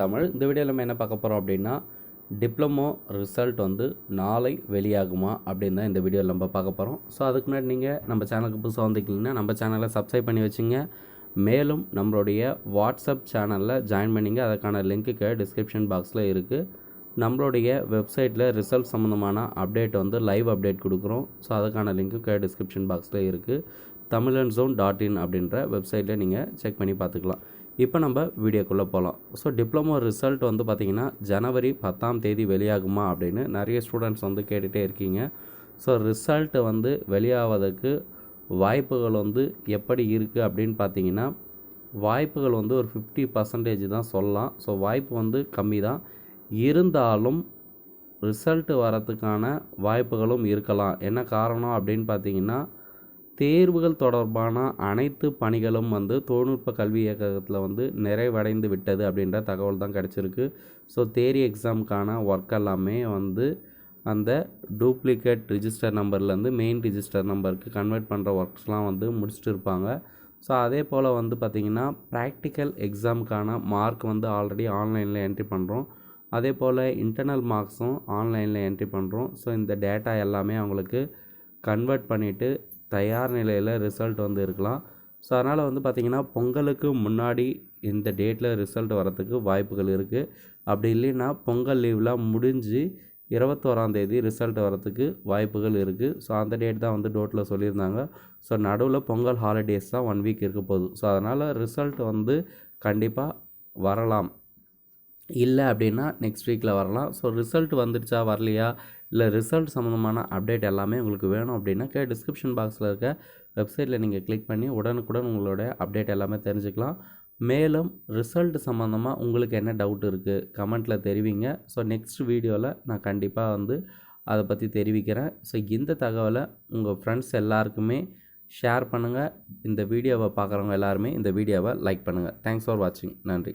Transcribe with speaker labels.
Speaker 1: தமிழ். இந்த வீடியோவில் நம்ம என்ன பார்க்க போகிறோம் அப்படின்னா டிப்ளமோ ரிசல்ட் வந்து நாளை வெளியாகுமா அப்படின்னு தான் இந்த வீடியோவில் நம்ம பார்க்க போகிறோம் ஸோ அதுக்கு முன்னாடி நீங்கள் நம்ம சேனலுக்கு புதுசாக வந்திருக்கீங்கன்னா நம்ம சேனலை சப்ஸ்கிரைப் பண்ணி வச்சுங்க. மேலும் நம்மளுடைய வாட்ஸ்அப் சேனலில் ஜாயின் பண்ணிங்க. அதுக்கான லிங்க்கு டிஸ்கிரிப்ஷன் பாக்ஸில் இருக்குது நம்மளுடைய வெப்சைட்டில் ரிசல்ட் சம்மந்தமான அப்டேட் வந்து லைவ் அப்டேட் கொடுக்குறோம். ஸோ அதுக்கான லிங்க்கு டிஸ்கிரிப்ஷன் பாக்ஸில் இருக்குது தமிழன் ஜோன் டாட் இன் அப்படின்ற வெப்சைட்டில் நீங்கள் செக் பண்ணி பார்த்துக்கலாம். இப்போ நம்ம வீடியோக்குள்ளே போகலாம். ஸோ டிப்ளமோ ரிசல்ட் வந்து பார்த்திங்கன்னா ஜனவரி பத்தாம் தேதி வெளியாகுமா அப்படின்னு நிறைய ஸ்டூடெண்ட்ஸ் வந்து கேட்டுகிட்டே இருக்கீங்க. ஸோ ரிசல்ட்டு வந்து வெளியாவதற்கு வாய்ப்புகள் வந்து எப்படி இருக்குது அப்படின்னு பார்த்தீங்கன்னா வாய்ப்புகள் வந்து ஒரு ஃபிஃப்டி பர்சன்டேஜ் தான் சொல்லலாம். ஸோ வாய்ப்பு வந்து கம்மி தான். இருந்தாலும் ரிசல்ட்டு வரத்துக்கான வாய்ப்புகளும் இருக்கலாம். என்ன காரணம் அப்படின்னு பார்த்தீங்கன்னா தேர்வுகள் தொடர்பான அனைத்து பணிகளும் வந்து தொழில்நுட்ப கல்வி இயக்ககத்தில் வந்து நிறைவடைந்து விட்டது அப்படின்ற தகவல் தான் கிடச்சிருக்கு. ஸோ தேரி எக்ஸாமுக்கான ஒர்க் எல்லாமே வந்து அந்த டூப்ளிகேட் ரிஜிஸ்டர் நம்பர்லேருந்து மெயின் ரிஜிஸ்டர் நம்பருக்கு கன்வெர்ட் பண்ணுற ஒர்க்ஸ்லாம் வந்து முடிச்சுட்டு இருப்பாங்க. ஸோ அதே போல் வந்து பார்த்திங்கன்னா ப்ராக்டிக்கல் எக்ஸாமுக்கான மார்க் வந்து ஆல்ரெடி ஆன்லைனில் என்ட்ரி பண்ணுறோம் அதே போல் இன்டர்னல் மார்க்ஸும் ஆன்லைனில் என்ட்ரி பண்ணுறோம் ஸோ இந்த டேட்டா எல்லாமே அவங்களுக்கு கன்வெர்ட் பண்ணிவிட்டு தயார் நிலையில் ரிசல்ட் வந்து இருக்கலாம். ஸோ அதனால் வந்து பார்த்திங்கன்னா பொங்கலுக்கு முன்னாடி இந்த டேட்டில் ரிசல்ட் வரத்துக்கு வாய்ப்புகள் இருக்குது அப்படி இல்லைன்னா பொங்கல் லீவ்லாம் முடிஞ்சு இருபத்தோராந்தேதி ரிசல்ட் வரத்துக்கு வாய்ப்புகள் இருக்குது ஸோ அந்த டேட் தான் வந்து டோட்டில் சொல்லியிருந்தாங்க. ஸோ நடுவில் பொங்கல் ஹாலிடேஸ் தான் ஒன் வீக் இருக்க போகுது. ஸோ அதனால் ரிசல்ட் வந்து கண்டிப்பாக வரலாம். இல்லை அப்படின்னா நெக்ஸ்ட் வீக்கில் வரலாம். ஸோ ரிசல்ட் வந்துடுச்சா வரலையா? இல்லை ரிசல்ட் சம்மந்தமான அப்டேட் எல்லாமே உங்களுக்கு வேணும் அப்படின்னா கே டிஸ்கிரிப்ஷன் பாக்ஸில் இருக்க வெப்சைட்டில் நீங்கள் கிளிக் பண்ணி உடனுக்குடன் உங்களோட அப்டேட் எல்லாமே தெரிஞ்சுக்கலாம். மேலும் ரிசல்ட் சம்மந்தமாக உங்களுக்கு என்ன டவுட் இருக்குது கமெண்ட்டில் தெரிவிங்க. ஸோ நெக்ஸ்ட் வீடியோவில் நான் கண்டிப்பாக வந்து அதை பற்றி தெரிவிக்கிறேன். ஸோ இந்த தகவலை உங்கள் ஃப்ரெண்ட்ஸ் எல்லாருக்குமே ஷேர் பண்ணுங்கள் இந்த வீடியோவை பார்க்குறவங்க எல்லாருமே இந்த வீடியோவை லைக் பண்ணுங்கள் தேங்க்ஸ் ஃபார் வாட்சிங் நன்றி.